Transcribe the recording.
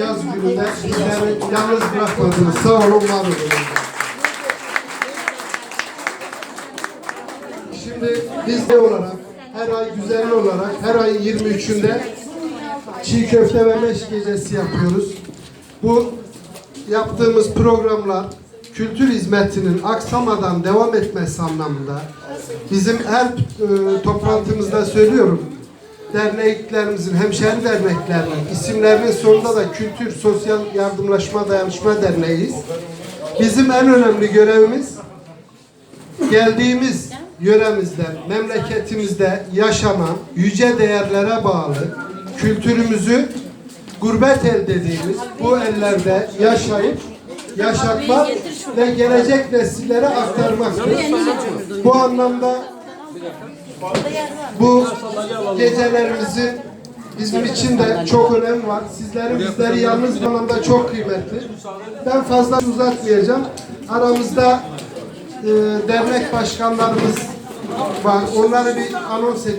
yaz gününde bizleri yalnız bırakmadınız. Sağ olun, var olun. Şimdi biz de olarak her ay düzenli olarak her ay 23'ünde çiğ köfte ve meş gecesi yapıyoruz. Bu yaptığımız programlar kültür hizmetinin aksamadan devam etmesi anlamında bizim her e, toplantımızda söylüyorum derneklerimizin, hemşehri derneklerinin isimlerinin sonunda da Kültür Sosyal Yardımlaşma Dayanışma Derneği'yiz. Bizim en önemli görevimiz geldiğimiz yöremizde, memleketimizde yaşanan yüce değerlere bağlı kültürümüzü gurbet el dediğimiz bu ellerde yaşayıp yaşatmak ve gelecek nesillere aktarmaktır. Bu anlamda bu gecelerimizi bizim için de çok önem var. Sizlerin bizleri yalnız anlamda çok kıymetli. Ben fazla uzatmayacağım. Aramızda e, dernek başkanlarımız var. Onları bir anons etmek